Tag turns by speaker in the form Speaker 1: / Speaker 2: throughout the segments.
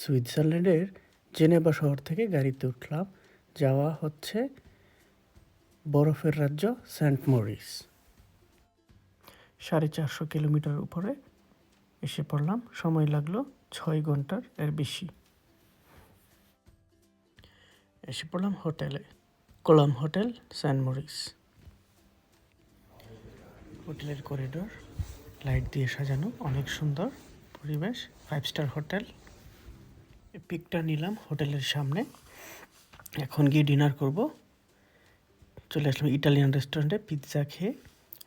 Speaker 1: সুইজারল্যান্ডের জেনেভা শহর থেকে গাড়িতে উঠলাম যাওয়া হচ্ছে বরফের রাজ্য সেন্ট মরিস। সাড়ে চারশো কিলোমিটার উপরে এসে পড়লাম। সময় লাগল ছয় ঘণ্টার এর বেশি। এসে পড়লাম হোটেলে, কলাম হোটেল, সেন্ট মরিস। হোটেলের করিডোর, লাইট দিয়ে সাজানো, অনেক সুন্দর পরিবেশ ফাইভ স্টার হোটেল। পিকটা নিলাম হোটেলের সামনে। এখন গিয়ে ডিনার করব। চলে আসলাম ইটালিয়ান রেস্টুরেন্টে, পিৎজা খেয়ে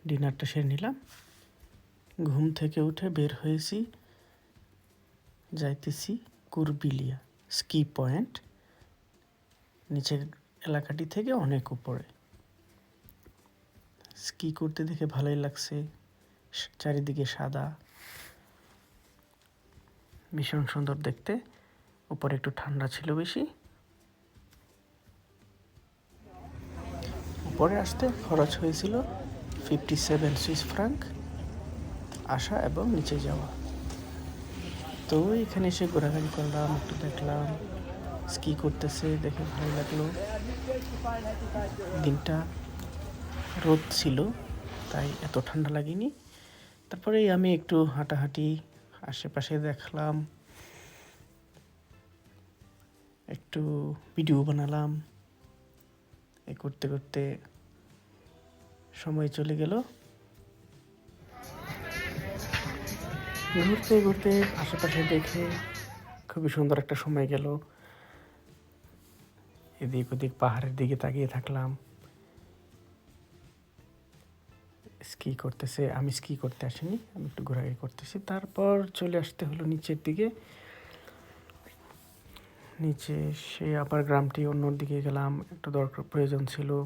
Speaker 1: ডিনারটা সেরে নিলাম। ঘুম থেকে উঠে বের হয়েছি, যাইতেছি কুরবিলিয়া, স্কি পয়েন্ট। নিচের এলাকাটি থেকে অনেক উপরে। স্কি করতে দেখে ভালোই লাগছে, চারিদিকে সাদা। ভীষণ সুন্দর দেখতে। উপরে একটু ঠান্ডা ছিল বেশি। উপরে আসতে খরচ হয়েছিল ফিফটি সেভেন সুইস ফ্রাঙ্ক আসা এবং নিচে যাওয়া। তো এখানে এসে ঘোরাঘুরি করলাম, একটু দেখলাম, স্কি করতেছে, দেখে ভালো লাগল। দিনটা রোদ ছিল, তাই এত ঠান্ডা লাগেনি। তারপরে আমি একটু হাঁটাহাঁটি, আশেপাশে দেখলাম একটু ভিডিও বানালাম। এ করতে করতে সময় চলে গেল। ঘুরতে ঘুরতে আশেপাশে দেখে খুবই সুন্দর একটা সময় গেল। এদিক ওদিক পাহাড়ের দিকে তাকিয়ে থাকলাম। স্কি করতেছে, আমি স্কি করতে আসিনি, আমি একটু ঘোরাঘুরি করতেছি। তারপর চলে আসতে হলো নিচের দিকে। নিচে সে আবার গ্রামটি অন্য দিকে গেলাম, একটু দরকার প্রয়োজন ছিল।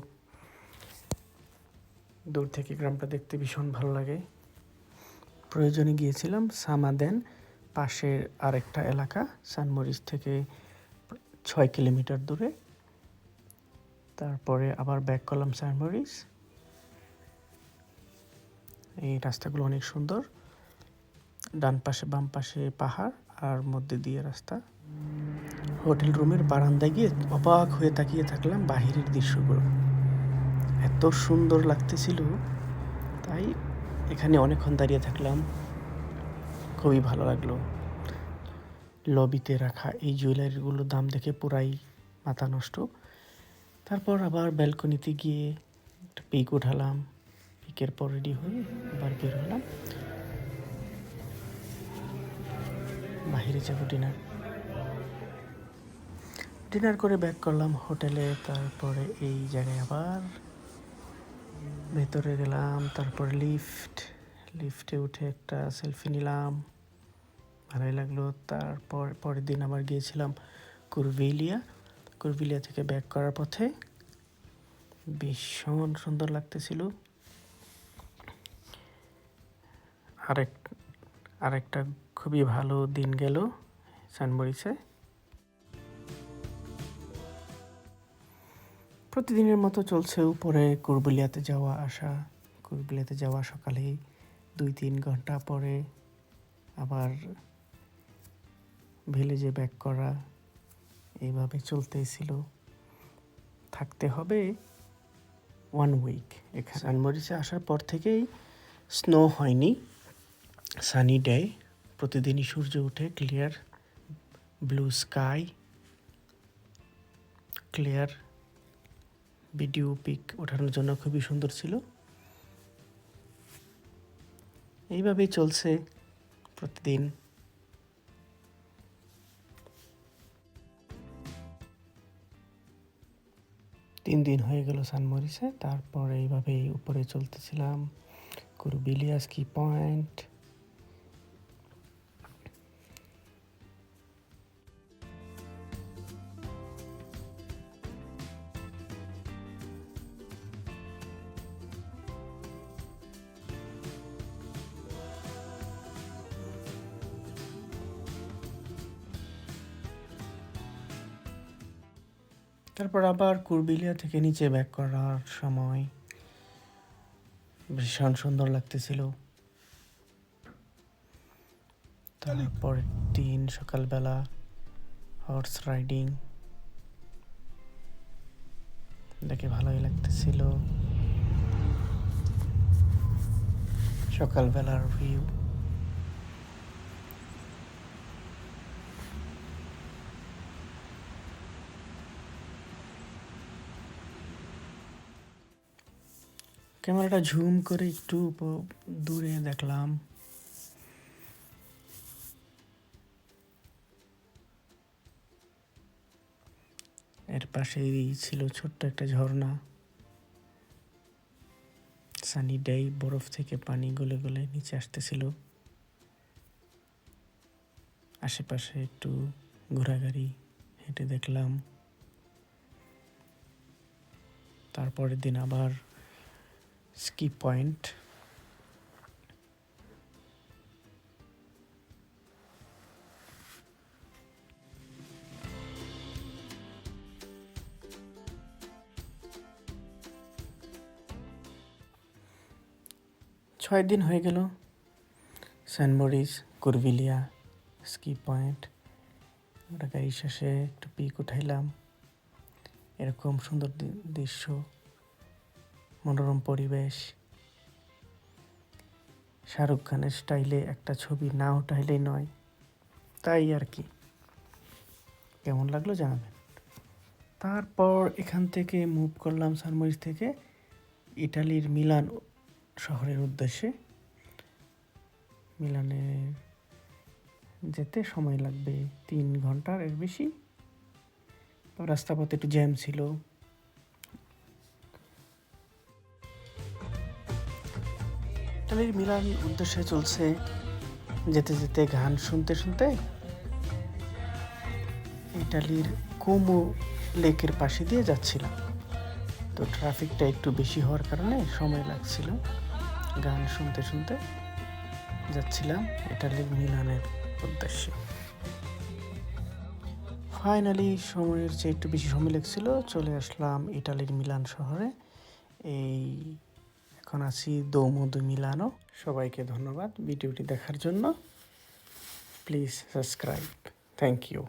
Speaker 1: দূর থেকে গ্রামটা দেখতে ভীষণ ভালো লাগে। প্রয়োজনে গিয়েছিলাম, সামাদেন পাশের আরেকটা এলাকা সানমরিচ থেকে ছয় কিলোমিটার দূরে। তারপরে আবার ব্যাক করলাম সানমরিচ এই রাস্তাগুলো অনেক সুন্দর। ডান পাশে, বাম পাশে পাহাড়, আর মধ্যে দিয়ে রাস্তা। হোটেল রুমের বারান্দায় গিয়ে অবাক হয়ে তাকিয়ে থাকলাম বাহিরের দৃশ্যগুলো। এত সুন্দর লাগতেছিল, তাই এখানে অনেকক্ষণ দাঁড়িয়ে থাকলাম। খুবই ভালো লাগল। লবিতে রাখা এই জুয়েলারিগুলোর দাম দেখে পুরাই মাথা নষ্ট। তারপর আবার ব্যালকনিতে গিয়ে একটা পিক উঠালাম। পিকের পর রেডি হয়ে আবার বের হলাম। বাহিরে যাব ডিনার ডিনার করে ব্যাক করলাম হোটেলে, তারপরে এই জায়গায় আবার ভেতরে গেলাম, তারপরে লিফট, লিফটে উঠে একটা সেলফি নিলাম, ভালোই লাগল। তারপর পরের দিন আবার গিয়েছিলাম কুরভিলিয়া কুরভিলিয়া থেকে ব্যাক করার পথে ভীষণ সুন্দর লাগতেছিল। আরেক, আরেকটা খুবই ভালো দিন গেল সানমরিসে প্রতিদিনের মতো চলছে উপরে কুরবুলিয়াতে যাওয়া আসা। কুরবুলিয়াতে যাওয়া সকালে দুই তিন ঘণ্টা পরে আবার ভিলেজে ব্যাক করা। এইভাবে চলতেই ছিল থাকতে হবে ওয়ান উইক এখানে। সানমরিসে আসার পর থেকেই স্নো হয়নি। সানি ডে প্রতিদিনই সূর্য উঠে clear blue sky clear video pic ওঠানোর জন্য খুবই সুন্দর ছিল। এইভাবেই চলছে প্রতিদিন। তিন দিন হয়ে গেল সানমরিসে তারপর এইভাবেই উপরে চলতেছিলাম। কুরবিলিয়া কি পয়েন্ট? তারপর আবার কুরবিলিয়া থেকে নিচে ব্যাক করার সময় ভীষণ সুন্দর লাগতেছিল। তারপরের দিন সকালবেলা হর্স রাইডিং দেখে ভালোই লাগতেছিল। সকালবেলার ভিউ ক্যামেরাটা ঝুম করে একটু দূরে দেখলাম। এর পাশেই ছিল ছোট্ট একটা ঝর্ণা। সানি ডেই বরফ থেকে পানি গলে গলে নিচে আসতেছিল। আশেপাশে একটু ঘোরাঘুরি হেঁটে দেখলাম। তারপরের দিন আবার স্কি পয়েন্ট ছয় দিন হয়ে গেল। Saint Moritz Corviglia ski point আমরা গাড়ি শেষে একটু পিক উঠাইলাম। এরকম সুন্দর দৃশ্য। মনোরম পরিবেশ। শাহরুখ খানের স্টাইলে একটা ছবি না উঠাইলেই নয়। তাই আর কি। কেমন লাগল জানাবেন। তারপর এখান থেকে মুভ করলাম সানমরিজ থেকে ইটালির মিলান শহরের উদ্দেশ্যে। মিলানে যেতে সময় লাগবে তিন ঘণ্টার এর বেশি। রাস্তাপথে একটু জ্যাম ছিল। ইটালির মিলান উদ্দেশ্যে চলছে যেতে যেতে গান শুনতে শুনতে ইটালির কোমো লেকের পাশে দিয়ে যাচ্ছিলাম। তো ট্রাফিকটা একটু বেশি হওয়ার কারণে সময় লাগছিল। গান শুনতে শুনতে যাচ্ছিলাম ইটালির মিলানের উদ্দেশ্যে। ফাইনালি সময়ের চেয়ে একটু বেশি সময় লেগছিল, চলে আসলাম ইটালির মিলান শহরে। এই এখন আছি দৌমধু মিলানো। সবাইকে ধন্যবাদ ভিডিওটি দেখার জন্য। Please subscribe. Thank you.